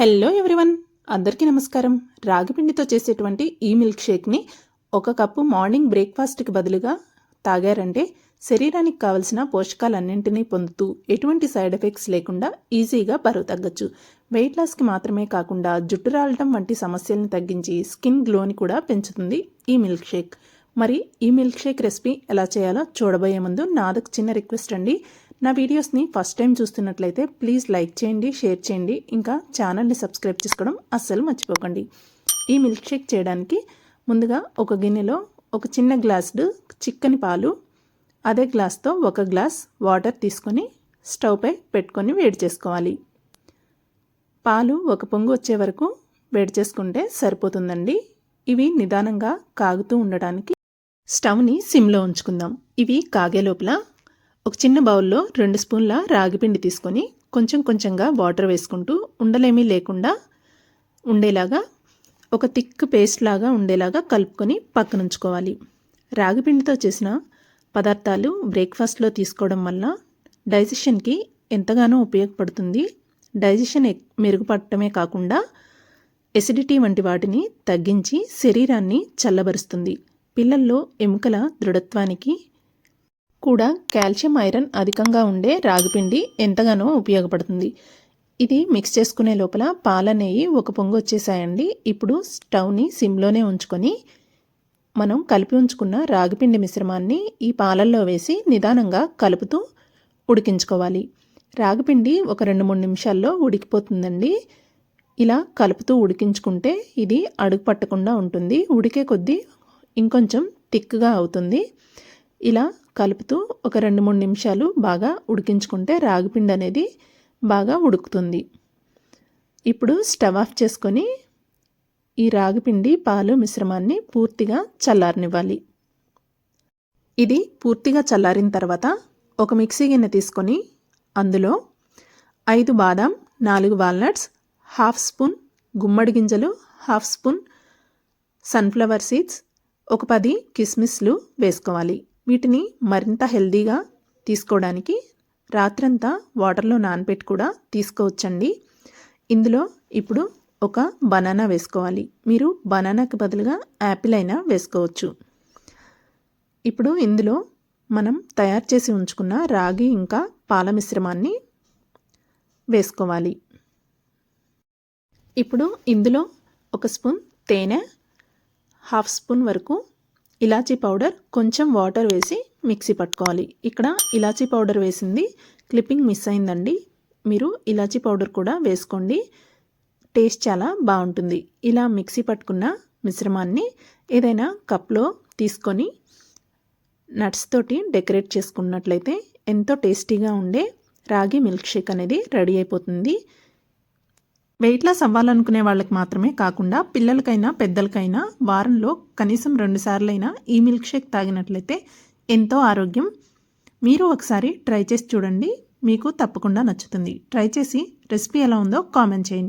Hello everyone అందరికీ నమస్కారం. రాగిపిండితో చేసేటువంటి ఈ మిల్క్ షేక్ని ఒక కప్పు మార్నింగ్ బ్రేక్ఫాస్ట్కి బదులుగా తాగారంటే శరీరానికి కావలసిన పోషకాలన్నింటినీ పొందుతూ ఎటువంటి సైడ్ ఎఫెక్ట్స్ లేకుండా ఈజీగా బరువు తగ్గచ్చు. వెయిట్ లాస్కి మాత్రమే కాకుండా జుట్టు రాలటం వంటి సమస్యలను తగ్గించి స్కిన్ గ్లోని కూడా పెంచుతుంది ఈ మిల్క్ షేక్ మరి ఈ మిల్క్ షేక్ రెసిపీ ఎలా చేయాలో చూడబోయే ముందు నాదొక చిన్న రిక్వెస్ట్ అండి. నా వీడియోస్ని ఫస్ట్ టైం చూస్తున్నట్లయితే ప్లీజ్ లైక్ చేయండి షేర్ చేయండి. ఇంకా ఛానల్ని సబ్స్క్రైబ్ చేసుకోవడం అస్సలు మర్చిపోకండి. ఈ మిల్క్ షేక్ చేయడానికి ముందుగా ఒక గిన్నెలో ఒక చిన్న గ్లాసుడు చిక్కని పాలు అదే గ్లాస్తో ఒక గ్లాస్ వాటర్ తీసుకొని స్టవ్పై పెట్టుకొని వేడి చేసుకోవాలి. పాలు ఒక పొంగు వచ్చే వరకు వేడి చేసుకుంటే సరిపోతుందండి. ఇవి నిదానంగా కాగుతూ ఉండడానికి స్టవ్ని సిమ్లో ఉంచుకుందాం. ఇవి కాగే లోపల ఒక చిన్న బౌల్లో రెండు స్పూన్ల రాగిపిండి తీసుకొని కొంచెం కొంచెంగా వాటర్ వేసుకుంటూ ఉండలేమీ లేకుండా ఉండేలాగా ఒక థిక్ పేస్ట్ లాగా ఉండేలాగా కలుపుకొని పక్కన ఉంచుకోవాలి. రాగిపిండితో చేసిన పదార్థాలు బ్రేక్ఫాస్ట్లో తీసుకోవడం వల్ల డైజెషన్కి ఎంతగానో ఉపయోగపడుతుంది. డైజెషన్ మెరుగుపడటమే కాకుండా ఎసిడిటీ వంటి వాటిని తగ్గించి శరీరాన్ని చల్లబరుస్తుంది. పిల్లల్లో ఎముకల దృఢత్వానికి కూడా కాల్షియం ఐరన్ అధికంగా ఉండే రాగిపిండి ఎంతగానో ఉపయోగపడుతుంది. ఇది మిక్స్ చేసుకునే లోపల పాల నెయ్యి ఒక పొంగు వచ్చేసాయండి. ఇప్పుడు స్టవ్ని సిమ్లోనే ఉంచుకొని మనం కలిపి ఉంచుకున్న రాగిపిండి మిశ్రమాన్ని ఈ పాలల్లో వేసి నిదానంగా కలుపుతూ ఉడికించుకోవాలి. రాగిపిండి ఒక రెండు మూడు నిమిషాల్లో ఉడికిపోతుందండి. ఇలా కలుపుతూ ఉడికించుకుంటే ఇది అడుగు పట్టకుండా ఉంటుంది. ఉడికే కొద్దీ ఇంకొంచెం థిక్గా అవుతుంది. ఇలా కలుపుతూ ఒక రెండు మూడు నిమిషాలు బాగా ఉడికించుకుంటే రాగిపిండి అనేది బాగా ఉడుకుతుంది. ఇప్పుడు స్టవ్ ఆఫ్ చేసుకొని ఈ రాగిపిండి పాలు మిశ్రమాన్ని పూర్తిగా చల్లారనివ్వాలి. ఇది పూర్తిగా చల్లారిన తర్వాత ఒక మిక్సీ గిన్నె తీసుకొని అందులో ఐదు బాదాం నాలుగు వాల్నట్స్ హాఫ్ స్పూన్ గుమ్మడి గింజలు హాఫ్ స్పూన్ సన్ఫ్లవర్ సీడ్స్ ఒక పది కిస్మిస్లు వేసుకోవాలి. వీటిని మరింత హెల్దీగా తీసుకోవడానికి రాత్రంతా వాటర్లో నానబెట్టి కూడా తీసుకోవచ్చండి. ఇందులో ఇప్పుడు ఒక బనానా వేసుకోవాలి. మీరు బనానాకి బదులుగా యాపిల్ అయినా వేసుకోవచ్చు. ఇప్పుడు ఇందులో మనం తయారు చేసి ఉంచుకున్న రాగి ఇంకా పాల మిశ్రమాన్ని వేసుకోవాలి. ఇప్పుడు ఇందులో ఒక స్పూన్ తేనె హాఫ్ స్పూన్ వరకు ఇలాచీ పౌడర్ కొంచెం వాటర్ వేసి మిక్సీ పట్టుకోవాలి. ఇక్కడ ఇలాచీ పౌడర్ వేసింది. క్లిప్పింగ్ మిస్ అయిందండి. మీరు ఇలాచీ పౌడర్ కూడా వేసుకోండి. టేస్ట్ చాలా బాగుంటుంది. ఇలా మిక్సీ పట్టుకున్న మిశ్రమాన్ని ఏదైనా కప్లో తీసుకొని నట్స్ తోటి డెకరేట్ చేసుకున్నట్లయితే ఎంతో టేస్టీగా ఉండే రాగి మిల్క్ షేక్ అనేది రెడీ అయిపోతుంది. వెయిట్ లాస్ అవ్వాలనుకునే వాళ్ళకి మాత్రమే కాకుండా పిల్లలకైనా పెద్దలకైనా వారంలో కనీసం రెండు సార్లైనా ఈ మిల్క్ షేక్ తాగినట్లయితే ఎంతో ఆరోగ్యం. మీరు ఒకసారి ట్రై చేసి చూడండి. మీకు తప్పకుండా నచ్చుతుంది. ట్రై చేసి రెసిపీ ఎలా ఉందో కామెంట్ చేయండి.